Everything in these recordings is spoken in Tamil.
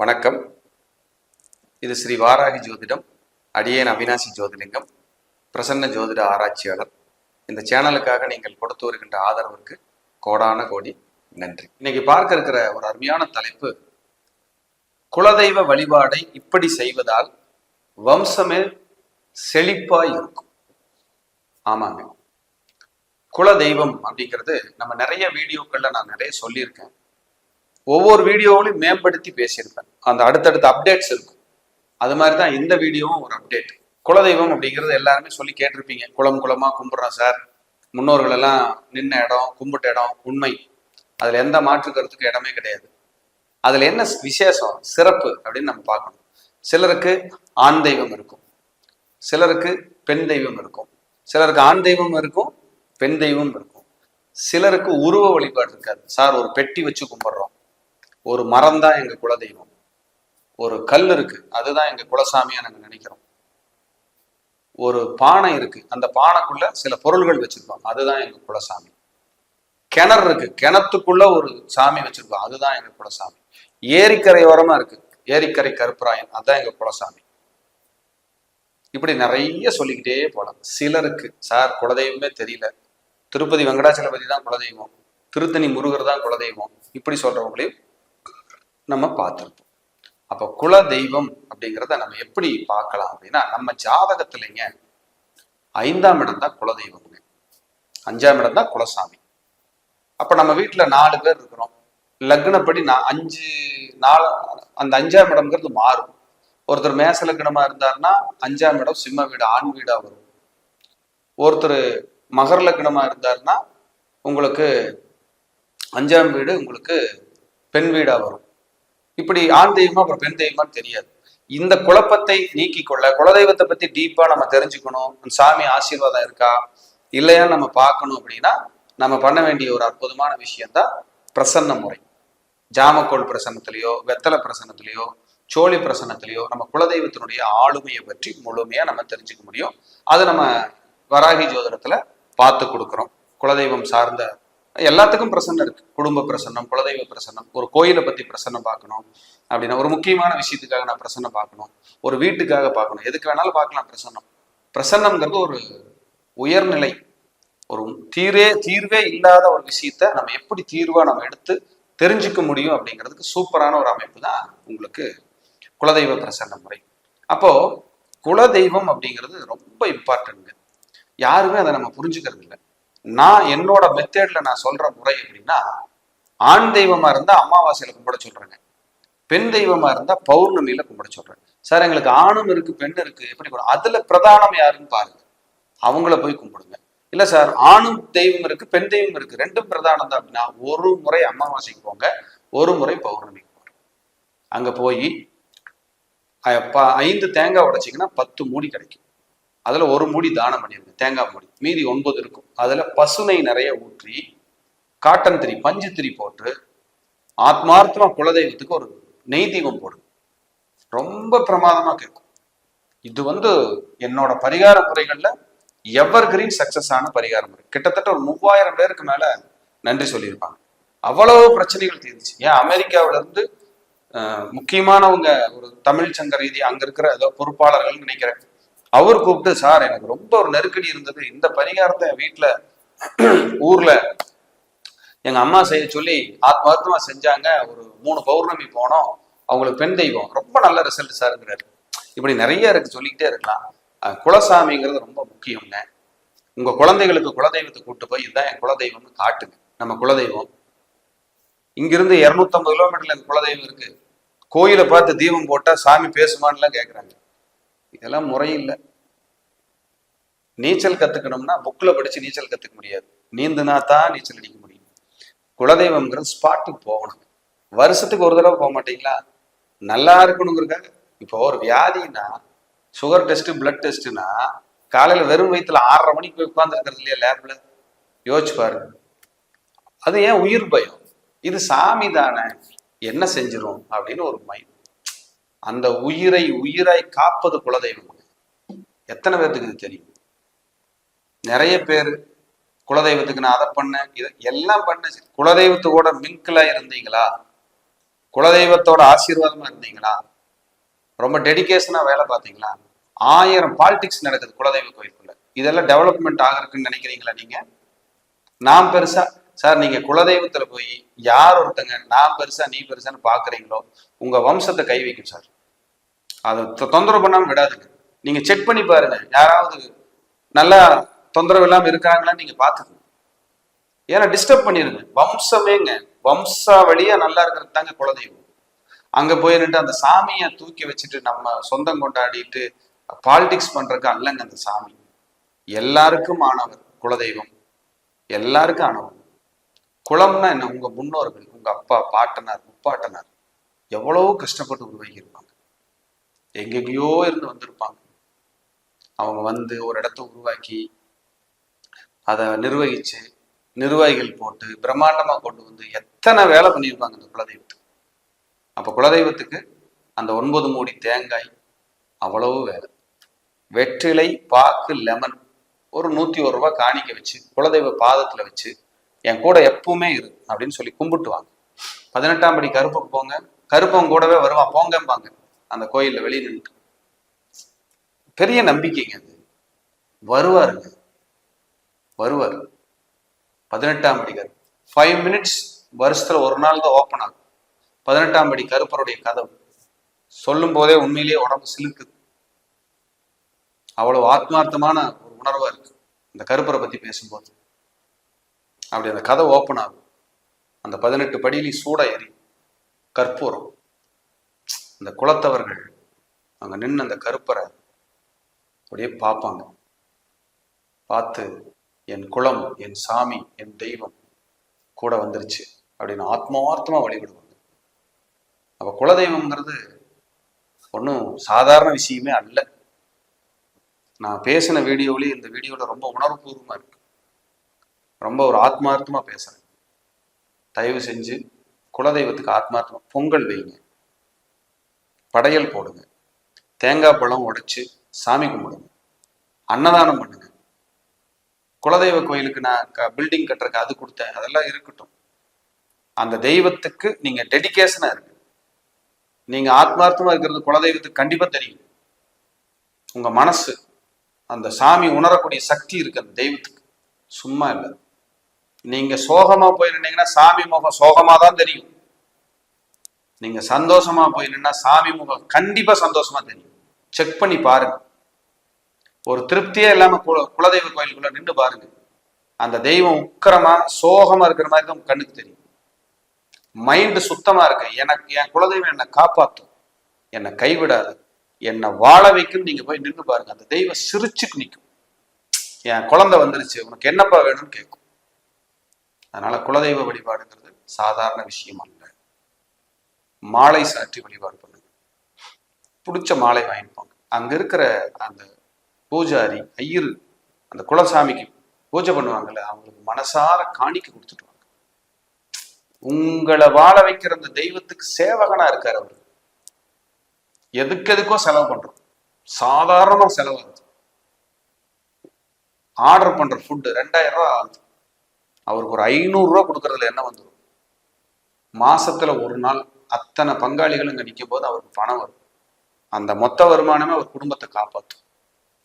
வணக்கம். இது ஸ்ரீ வாராகி ஜோதிடம் அடியேன் அவினாசி ஜோதிலிங்கம் பிரசன்ன ஜோதிட ஆராய்ச்சியாளர். இந்த சேனலுக்காக நீங்கள் கொடுத்து வருகின்ற ஆதரவிற்கு கோடான கோடி நன்றி. இன்னைக்கு பார்க்க இருக்கிற ஒரு அருமையான தலைப்பு குலதெய்வ வழிபாடை இப்படி செய்வதால் வம்சமே செழிப்பாய் இருக்கும். ஆமாங்க. குலதெய்வம் அப்படிங்கிறது நம்ம நிறைய வீடியோக்கள்ல நான் நிறைய சொல்லியிருக்கேன். ஒவ்வொரு வீடியோவிலையும் மேம்படுத்தி பேசியிருப்பேன். அந்த அடுத்தடுத்த அப்டேட்ஸ் இருக்கும். அது மாதிரி தான் இந்த வீடியோவும் ஒரு அப்டேட் குலதெய்வம் அப்படிங்கிறது எல்லாருமே சொல்லி கேட்டிருப்பீங்க. குளம் குளமாக கும்பிட்றோம் சார். முன்னோர்கள் எல்லாம் நின்ன இடம் கும்பிட்ட இடம் உண்மை. அதில் எந்த மாற்று கருத்துக்கு இடமே கிடையாது. அதில் என்ன விசேஷம்? சிறப்பு அப்படின்னு நம்ம பார்க்கணும். சிலருக்கு ஆண் தெய்வம் இருக்கும். சிலருக்கு பெண் தெய்வம் இருக்கும். சிலருக்கு ஆண் தெய்வம் இருக்கும் பெண் தெய்வம் இருக்கும். சிலருக்கு உருவ வழிபாடு இருக்காது. சார் ஒரு பெட்டி வச்சு கும்பிட்றோம். ஒரு மரம் தான் எங்க குலதெய்வம். ஒரு கல் இருக்கு அதுதான் எங்க குலசாமியா நாங்க நினைக்கிறோம். ஒரு பானை இருக்கு அந்த பானைக்குள்ள சில பொருள்கள் வச்சிருப்பாங்க அதுதான் எங்க குலசாமி. கிணறு இருக்கு கிணத்துக்குள்ள ஒரு சாமி வச்சிருக்கோம் அதுதான் எங்க குலசாமி. ஏரிக்கரை ஓரமா இருக்கு ஏரிக்கரை கருப்பராயன் அதுதான் எங்க குலசாமி. இப்படி நிறைய சொல்லிக்கிட்டே போலாம். சிலருக்கு சார் குலதெய்வமே தெரியல. திருப்பதி வெங்கடாச்சலபதி தான் குலதெய்வம். திருத்தணி முருகர் தான் குலதெய்வம். இப்படி சொல்றவங்களையும் நம்ம பார்த்துருப்போம். அப்போ குல தெய்வம் அப்படிங்கிறத நம்ம எப்படி பார்க்கலாம் அப்படின்னா நம்ம ஜாதகத்துலங்க ஐந்தாம் இடம் தான் குலதெய்வம்ங்க. அஞ்சாம் இடம் தான் குலசாமி. அப்போ நம்ம வீட்டில் நாலு பேர் இருக்கிறோம். லக்னப்படி நான் அஞ்சு நாலு அந்த அஞ்சாம் இடம்ங்கிறது மாறும். ஒருத்தர் மேச லக்னமா இருந்தாருன்னா அஞ்சாம் இடம் சிம்ம வீடு ஆண் வீடா வரும். ஒருத்தர் மகர லக்னமா இருந்தாருன்னா உங்களுக்கு அஞ்சாம் வீடு உங்களுக்கு பெண் வீடா வரும். இப்படி ஆண் தெய்வமா அப்புறம் பெண் தெய்வமான்னு தெரியாது. இந்த குழப்பத்தை நீக்கி கொள்ள குலதெய்வத்தை பத்தி டீப்பா நம்ம தெரிஞ்சுக்கணும். சாமி ஆசீர்வாதம் இருக்கா? இல்லையா நம்ம பார்க்கணும் அப்படின்னா நம்ம பண்ண வேண்டிய ஒரு அற்புதமான விஷயம்தான் பிரசன்ன முறை. ஜாமக்கோள் பிரசன்னத்திலேயோ வெத்தலை பிரசன்னத்திலேயோ சோழி பிரசன்னத்திலேயோ நம்ம குலதெய்வத்தினுடைய ஆளுமையை பற்றி முழுமையா நம்ம தெரிஞ்சுக்க முடியும். அது நம்ம வராகி ஜோதிடத்துல பார்த்து கொடுக்குறோம். குலதெய்வம் சார்ந்த எல்லாத்துக்கும் பிரசன்னம் இருக்கு. குடும்ப பிரசன்னம் குலதெய்வ பிரசன்னம் ஒரு கோயிலை பத்தி பிரசன்னம் பார்க்கணும் அப்படின்னா ஒரு முக்கியமான விஷயத்துக்காக நான் பிரசன்னம் பார்க்கணும் ஒரு வீட்டுக்காக பார்க்கணும் எதுக்கு வேணாலும் பார்க்கலாம் பிரசன்னம். பிரசன்னம்ங்கிறது ஒரு உயர்நிலை ஒரு தீரே தீர்வே இல்லாத ஒரு விஷயத்த நம்ம எப்படி தீர்வா நம்ம எடுத்து தெரிஞ்சுக்க முடியும் அப்படிங்கிறதுக்கு சூப்பரான ஒரு அமைப்பு தான் உங்களுக்கு குலதெய்வ பிரசன்ன முறை. அப்போ குலதெய்வம் அப்படிங்கிறது ரொம்ப இம்பார்ட்டன்ட் யாருமே அதை நம்ம புரிஞ்சுக்கிறது இல்லை நான் என்னோட மெத்தேட்ல நான் சொல்ற முறை அப்படின்னா ஆண் தெய்வமா இருந்தா அமாவாசையில கும்பிட சொல்றேங்க. பெண் தெய்வமா இருந்தா பௌர்ணமியில கும்பிட சொல்றேன். சார் எங்களுக்கு ஆணும் இருக்கு பெண் இருக்கு எப்படி அதுல பிரதானம் யாருன்னு பாருங்க. அவங்கள போய் கும்பிடுங்க. இல்ல சார் ஆணும் தெய்வம் இருக்கு பெண் தெய்வம் இருக்கு ரெண்டும் பிரதானம் தான் அப்படின்னா ஒரு முறை அமாவாசைக்கு போங்க ஒரு முறை பௌர்ணமிக்கு போங்க. அங்க போய் ஐந்து தேங்காய் உடைச்சிங்கன்னா பத்து மூடி கிடைக்கும். அதில் ஒரு மூடி தானம் பண்ணிருங்க. தேங்காய் மூடி. மீதி ஒன்பது இருக்கும். அதில் பசுனை நிறைய ஊற்றி காட்டன் திரி பஞ்சு திரி போட்டு ஆத்மார்த்தமாக குலதெய்வத்துக்கு ஒரு நெய் தீபம் போடுங்க. ரொம்ப பிரமாதமா கேட்கும். இது வந்து என்னோட பரிகார முறைகளில் எவர் கிரீன் சக்சஸ் ஆன பரிகார முறை. கிட்டத்தட்ட ஒரு மூவாயிரம் பேருக்கு மேல நன்றி சொல்லியிருப்பாங்க. அவ்வளவு பிரச்சனைகள் தீர்ந்துச்சு. ஏன்? அமெரிக்காவில இருந்து முக்கியமானவங்க ஒரு தமிழ் சங்க ரீதி அங்க இருக்கிற ஏதோ பொறுப்பாளர்கள் நினைக்கிறேன். அவர் கூப்பிட்டு சார் எனக்கு ரொம்ப ஒரு நெருக்கடி இருந்தது. இந்த பரிகாரத்தை என் வீட்டுல ஊர்ல எங்க அம்மா செய்ய சொல்லி ஆத்மார்த்தமா செஞ்சாங்க. ஒரு மூணு பௌர்ணமி போனோம். அவங்களுக்கு பெண் தெய்வம். ரொம்ப நல்ல ரிசல்ட் சார்ங்கிறாரு. இப்படி நிறைய இருக்கு சொல்லிக்கிட்டே இருக்கலாம். குலசாமிங்கிறது ரொம்ப முக்கியங்க உங்க குழந்தைகளுக்கு குலதெய்வத்தை கூட்டு போய் இதுதான் என் குலதெய்வம்னு காட்டுங்க. நம்ம குலதெய்வம். இங்கிருந்து இருநூத்தம்பது கிலோமீட்டர்ல எங்க குலதெய்வம் இருக்கு. கோயிலை பார்த்து தீபம் போட்டா சாமி பேசுமான்லாம் கேட்கறாங்க இதெல்லாம் முறையில்லை. நீச்சல் கத்துக்கணும்னா புக்ல படிச்சு நீச்சல் கத்துக்க முடியாது. நீந்துனா தான் நீச்சல் அடிக்க முடியும். குலதெய்வம்ங்கிற ஸ்பாட்டுக்கு போகணும். வருஷத்துக்கு ஒரு தடவை போக மாட்டீங்களா? நல்லா இருக்கணுங்கிறக்காக இப்போ ஒரு வியாதின்னா சுகர் டெஸ்ட் பிளட் டெஸ்ட்னா காலையில வெறும் வயிற்றுல ஆறரை மணிக்கு போய் உட்காந்துருக்கிறது இல்லையா லேப்ல யோசிச்சு பாருங்க. அது ஏன் உயிர் பயம்? இது சாமி தானே. என்ன செஞ்சிரும்? அப்படின்னு ஒரு மைண்ட் அந்த உயிரை உயிராய் காப்பது குலதெய்வம். எத்தனை பேர்த்துக்கு இது தெரியும்? நிறைய பேர் குலதெய்வத்துக்கு நான் அதை பண்ணேன் இதை எல்லாம் பண்ண குலதெய்வத்து கூட இருந்தீங்களா? குலதெய்வத்தோட ஆசீர்வாதமா இருந்தீங்களா? ரொம்ப டெடிகேஷனா வேலை பார்த்தீங்களா? ஆயிரம் பாலிடிக்ஸ் நடக்குது குலதெய்வ கோயிலுக்குள்ள. இதெல்லாம் டெவலப்மெண்ட் ஆகிறதுக்குன்னு நினைக்கிறீங்களா நீங்க? நான் பெருசா சார் நீங்க குலதெய்வத்துல போய் யார் ஒருத்தங்க நான் பெருசா நீ பெருசான்னு பாக்குறீங்களோ உங்க வம்சத்தை கை வைக்கும் சார். அதை தொந்தரவு பண்ணாம விடாதுங்க. நீங்க செக் பண்ணி பாருங்க. யாராவது நல்லா தொந்தரவு இல்லாம இருக்காங்களான்னு நீங்க பாத்துக்கங்க. ஏன்னா டிஸ்டர்ப் பண்ணிருங்க. வம்சமேங்க. வம்சா வழியா நல்லா இருக்கிறது தாங்க குலதெய்வம். அங்க போய் நின்று அந்த சாமியை தூக்கி வச்சுட்டு நம்ம சொந்தம் கொண்டாடிட்டு பாலிடிக்ஸ் பண்றதுக்கு அல்லங்க அந்த சாமி. எல்லாருக்கும் ஆனவர் குலதெய்வம். எல்லாருக்கும் ஆனவர். குளம்னா என்ன? உங்க முன்னோர்கள் உங்க அப்பா பாட்டனார் முப்பாட்டனார் எவ்வளவோ கஷ்டப்பட்டு உருவாகி இருப்பாங்க எங்கெங்கேயோ இருந்து வந்திருப்பாங்க. அவங்க வந்து ஒரு இடத்த உருவாக்கி அதை நிர்வகிச்சு நிர்வாகிகள் போட்டு பிரம்மாண்டமா கொண்டு வந்து எத்தனை வேலை பண்ணியிருப்பாங்க அந்த குலதெய்வத்துக்கு அப்ப குலதெய்வத்துக்கு அந்த ஒன்பது மூடி தேங்காய் அவ்வளவு வேலை. வெற்றிலை பாக்கு லெமன் ஒரு நூத்தி ஒரு ரூபாய் காணிக்க வச்சு குலதெய்வ பாதத்துல வச்சு என் கூட எப்பவுமே இரு அப்படின்னு சொல்லி கும்பிட்டுவாங்க. பதினெட்டாம் படி கருப்புக்கு போங்க. கருப்பன் கூடவே வருவான் போங்கம்பாங்க. அந்த கோயில்ல வெளியே நின்று பெரிய நம்பிக்கைங்க அது. வருவாருங்க. வருவார். பதினெட்டாம் படி கருப்பு. ஃபைவ் மினிட்ஸ் வருஷத்துல ஒரு நாள் தான் ஓப்பன் ஆகும். பதினெட்டாம் படி கருப்பருடைய கதவு. சொல்லும் போதே உண்மையிலேயே உடம்பு சிலுக்குது. அவ்வளவு ஆத்மார்த்தமான ஒரு உணர்வா இருக்கு. இந்த கருப்பரை பத்தி பேசும்போது. அப்படி அந்த கதை ஓப்பன் ஆகும். அந்த பதினெட்டு படியிலையும் சூடா எரி கற்பூரம். அந்த குலத்தவர்கள் அங்கே நின்று அந்த கருப்பரை அப்படியே பார்ப்பாங்க. பார்த்து என் குலம் என் சாமி என் தெய்வம் கூட வந்துருச்சு அப்படின்னு ஆத்மார்த்தமாக வழிபடுவாங்க. அப்போ குலதெய்வம்ங்கிறது ஒன்றும் சாதாரண விஷயமே அல்ல. நான் பேசின வீடியோவிலேயே இந்த வீடியோவில் ரொம்ப உணர்வுபூர்வமாக இருக்கு. ரொம்ப ஒரு ஆத்மார்த்தமா பேசுகிறேன் தயவு செஞ்சு குலதெய்வத்துக்கு ஆத்மார்த்தமா பொங்கல் வைங்க. படையல் போடுங்க. தேங்காய் பழம் உடைச்சு சாமி கும்பிடுங்க. அன்னதானம் பண்ணுங்க. குலதெய்வ கோயிலுக்கு நான் க பில்டிங் கட்டுறதுக்கு அது கொடுத்தேன். அதெல்லாம் இருக்கட்டும். அந்த தெய்வத்துக்கு நீங்க டெடிக்கேஷனாக இருக்கு நீங்க ஆத்மார்த்தமா இருக்கிறது குலதெய்வத்துக்கு கண்டிப்பாக தெரியும். உங்க மனசு அந்த சாமி உணரக்கூடிய சக்தி இருக்கு அந்த தெய்வத்துக்கு. சும்மா இல்லை. நீங்க சோகமா போயிருந்தீங்கன்னா சாமி முகம் சோகமா தான் தெரியும். நீங்க சந்தோஷமா போயிருந்தீங்கன்னா சாமி முகம் கண்டிப்பா சந்தோஷமா தெரியும். செக் பண்ணி பாருங்க. ஒரு திருப்தியே இல்லாம குல குலதெய்வ கோயிலுக்குள்ள நின்று பாருங்க. அந்த தெய்வம் உக்கிரமா சோகமா இருக்கிற மாதிரி தான் கண்ணுக்கு தெரியும். மைண்டு சுத்தமா இருக்கு. எனக்கு என் குலதெய்வம் என்னை காப்பாற்றும் என்னை கைவிடாது. என்னை வாழ வைக்கும் நீங்க போய் நின்று பாருங்க. அந்த தெய்வம் சிரிச்சுக்கு நிற்கும் என் குழந்தை வந்துருச்சு. உனக்கு என்னப்பா வேணும்னு கேட்கும் அதனால குலதெய்வ வழிபாடுங்கிறது சாதாரண விஷயம் அல்ல. மாலை சாற்றி வழிபாடு பண்ணுங்க. பிடிச்ச மாலை வாங்கிப்பாங்க அங்க இருக்கிற அந்த பூஜாரி ஐயர் அந்த குலசாமிக்கு பூஜை பண்ணுவாங்கல்ல அவங்களுக்கு மனசார காணிக்க கொடுத்துட்டு உங்களை வாழ வைக்கிற அந்த தெய்வத்துக்கு சேவகனா இருக்காரு அவரு. எதுக்கு எதுக்கோ செலவு பண்றோம். சாதாரணமா செலவாகுது. ஆர்டர் பண்ற ஃபுட்டு ரெண்டாயிரம் ரூபாய் ஆகுது. அவருக்கு ஒரு ஐநூறு ரூபா கொடுக்கறதுல என்ன வந்துடும் மாசத்துல ஒரு நாள் அத்தனை பங்காளிகளும் இங்க நிற்கும் போது அவருக்கு பணம் வரும். அந்த மொத்த வருமானமே அவர் குடும்பத்தை காப்பாற்றும்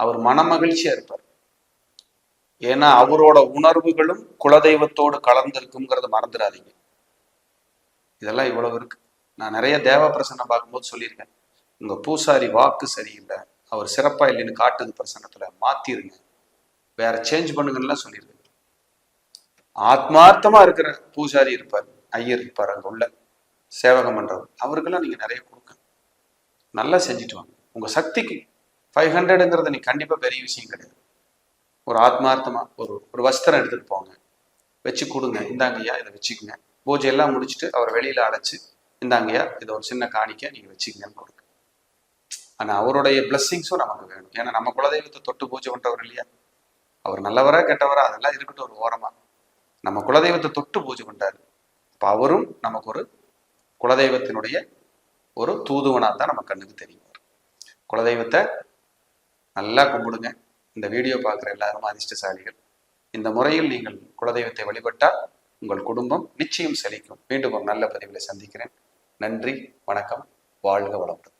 அவர் மனமகிழ்ச்சியா இருப்பார். ஏன்னா அவரோட உணர்வுகளும் குலதெய்வத்தோடு கலந்திருக்குங்கிறத மறந்துடாதீங்க. இதெல்லாம் இவ்வளவு இருக்கு. நான் நிறைய தேவ பிரசன்னம் பார்க்கும்போது சொல்லியிருக்கேன். உங்க பூசாரி வாக்கு சரியில்லை. அவர் சிறப்பா இல்லைன்னு காட்டுது பிரசன்னத்துல. மாத்திருங்க. வேற சேஞ்ச் பண்ணுங்கன்னு சொல்லியிருக்கேன். ஆத்மார்த்தமா இருக்கிற பூசாரி இருப்பார் ஐயர் இருப்பார் அங்க உள்ள. சேவகம் பண்றவர். அவருக்கெல்லாம் நீங்க நிறைய கொடுங்க நல்லா செஞ்சுட்டு வாங்க. உங்க சக்திக்கு ஃபைவ் ஹண்ட்ரடுங்கிறது நீ கண்டிப்பா பெரிய விஷயம் கிடையாது. ஒரு ஆத்மார்த்தமா ஒரு ஒரு வஸ்திரம் எடுத்துட்டு போங்க. வச்சு கொடுங்க. இந்தாங்கய்யா இதை வச்சுக்கோங்க. பூஜை எல்லாம் முடிச்சுட்டு அவர் வெளியில அழைச்சு இந்தாங்கய்யா இதை ஒரு சின்ன காணிக்க நீங்க வச்சுக்கங்கன்னு கொடுங்க. ஆனா அவருடைய பிளஸ்ஸிங்ஸும் நமக்கு வேணும். ஏன்னா நம்ம குலதெய்வத்தை தொட்டு பூஜை பண்றவர் இல்லையா? அவர் நல்லவரா கெட்டவரா அதெல்லாம் இருக்கட்டும் ஒரு ஓரமா. நம்ம குலதெய்வத்தை தொட்டு பூஜை பண்றாரு. அப்போ அவரும் நமக்கு ஒரு குலதெய்வத்தினுடைய ஒரு தூதுவனாக தான் நம்ம கண்ணுக்கு தெரியும். குலதெய்வத்தை நல்லா கும்பிடுங்க. இந்த வீடியோ பார்க்குற எல்லாரும் அதிர்ஷ்டசாலிகள். இந்த முறையில் நீங்கள் குலதெய்வத்தை வழிபட்டால் உங்கள் குடும்பம் நிச்சயம் செழிக்கும். மீண்டும் ஒரு நல்ல பதிவில் சந்திக்கிறேன். நன்றி வணக்கம் வாழ்க வளமுடன்.